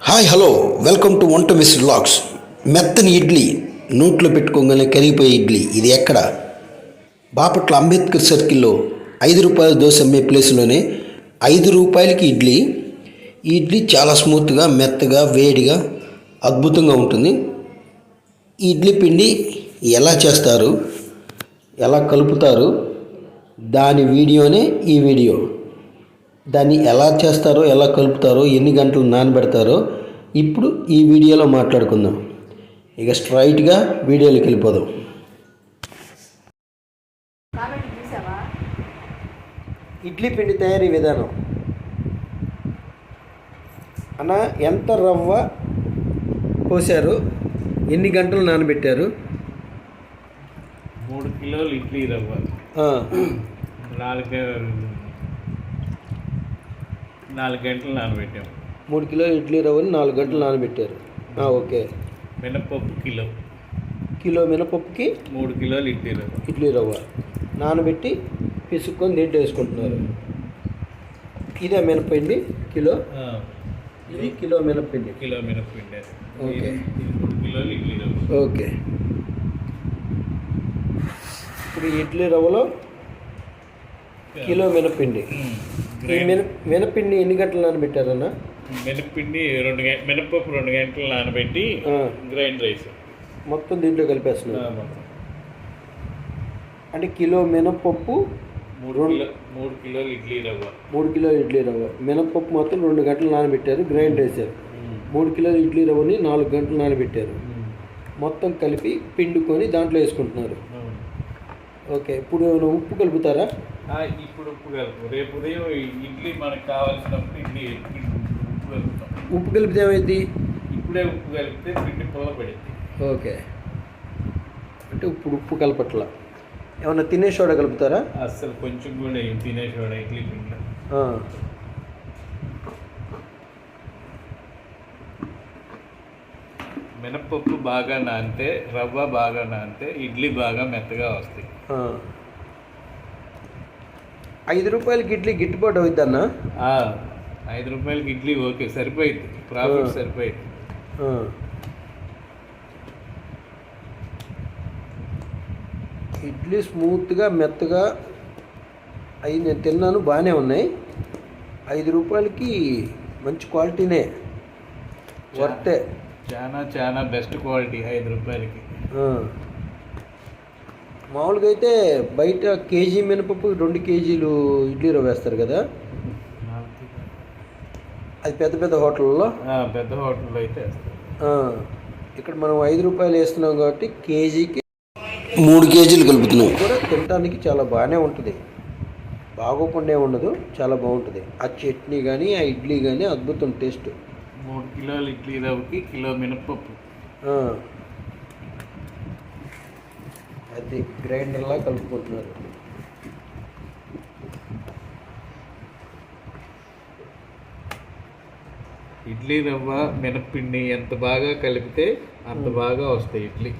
Hi hello welcome to వంట miss vlogs మెత్తని ఇడ్లీ. నోట్లో పెట్టుకోగానే కరిగిపోయే ఇడ్లీ. ఇది ఎక్కడ? బాపట్ల అంబేద్కర్ సర్కిల్లో ఐదు రూపాయల దోశ అమ్మే ప్లేస్లోనే ఐదు రూపాయలకి ఇడ్లీ. ఈ ఇడ్లీ చాలా స్మూత్గా మెత్తగా వేడిగా అద్భుతంగా ఉంటుంది. ఈ ఇడ్లీ పిండి ఎలా చేస్తారు? ఎలా కలుపుతారు? దాని వీడియోనే ఈ వీడియో. దాన్ని ఎలా చేస్తారో ఎలా కలుపుతారో ఎన్ని గంటలు నానబెడతారో ఇప్పుడు ఈ వీడియోలో మాట్లాడుకుందాం. ఇక స్ట్రైట్గా వీడియోలోకి వెళ్ళిపోదాం. ఇడ్లీ పిండి తయారీ విధానం. అన్న ఎంత రవ్వ పోసారు ఎన్ని గంటలు నానబెట్టారు? మూడు కిలోలు ఇడ్లీ రవ్వ. ఆ, నాలుగు నాలుగు గంటలు నానబెట్టాము మూడు కిలోల ఇడ్లీ రవ్వని నాలుగు గంటలు నానబెట్టారు. ఓకే. మినపప్పు కిలో. కిలో మినపప్పుకి మూడు కిలోలు ఇడ్లీ రవ్వ. ఇడ్లీ రవ్వ. నానబెట్టి పిసుక్కొని దీంట్లో వేసుకుంటున్నారు. ఇదే మినపిండి కిలో. ఇది కిలో మినపిండి కిలో మినప్పిండి అది. ఓకే. కిలోలు ఇడ్లీ రవ్వ. ఓకే. ఇప్పుడు ఇడ్లీ రవ్వలో కిలో మినపిండి. మినపిండి ఎన్ని గంటలు నానబెట్టారన్న మినప్పిండి రెండు గంట మినపప్పు రెండు గంటలు నానబెట్టి. Grind rice. మొత్తం దీంట్లో కలిపేస్తున్నారు. అంటే కిలో మినపప్పు మూడు కిలో మూడు కిలోలు ఇడ్లీ రవ్వ. మూడు కిలో ఇడ్లీ రవ్వ. మినపప్పు మాత్రం రెండు గంటలు నానబెట్టారు గ్రైండ్ ఉమ్. మూడు కిలోల ఇడ్లీ రవ్వని నాలుగు గంటలు నానబెట్టారు. మొత్తం కలిపి పిండుకొని దాంట్లో వేసుకుంటున్నారు. ఓకే ఇప్పుడు ఏమైనా ఉప్పు కలుపుతారా? ఇప్పుడు ఉప్పు కలుపు రేపు ఉదయం ఇడ్లీ మనకు కావాల్సినప్పుడు ఇడ్లీ ఉప్పు కలుపుతాం. ఉప్పు కలిపితే ఏమైంది ఇప్పుడే ఉప్పు కలిపితే పిండి పుల్ల పడింది ఓకే. అంటే ఇప్పుడు ఉప్పు కలపట్ల. ఏమన్నా తినే సోడా కలుపుతారా? అస్సలు కొంచెం కూడా ఏం తినేసేవాడు ఇడ్లీ పిండి మినపప్పు బాగా నానితే రవ్వ బాగా నానితే ఇడ్లీ బాగా మెత్తగా వస్తాయి. ఐదు రూపాయలకి ఇడ్లీ గిట్టుబాటు ఆ, ఐదు రూపాయలకి ఇడ్లీ ఓకే సరిపోయింది ప్రాఫిట్. సరిపోయింది. ఇడ్లీ స్మూత్గా మెత్తగా అవి నేను తిన్నాను బాగానే ఉన్నాయి. ఐదు రూపాయలకి మంచి క్వాలిటీనే. వర్తే. చాలా చాలా బెస్ట్ క్వాలిటీ ఐదు రూపాయలకి. మామూలుగా అయితే బయట కేజీ మినపప్పు రెండు కేజీలు ఇడ్లీ రవ్వ వేస్తారు కదా? అది పెద్ద పెద్ద హోటల్లో ఆ, పెద్ద హోటల్లో అయితే ఇక్కడ మనం ఐదు రూపాయలు వేస్తున్నాం కాబట్టి కేజీకి మూడు కేజీలు కలుపుతున్నాం. కూడా తినడానికి చాలా బాగానే ఉంటుంది. బాగోకుండా ఉండదు చాలా బాగుంటుంది. ఆ చట్నీ కానీ ఆ ఇడ్లీ కానీ అద్భుతం టేస్ట్. మూడు కిలోలు ఇడ్లీ రవ్వకి కిలో మినపప్పు ఆ. అది గ్రైండర్లా కలుపుకుంటున్నారు ఇడ్లీ రవ్వ మినప్పిండి ఎంత బాగా కలిపితే అంత బాగా వస్తాయి ఇడ్లీ.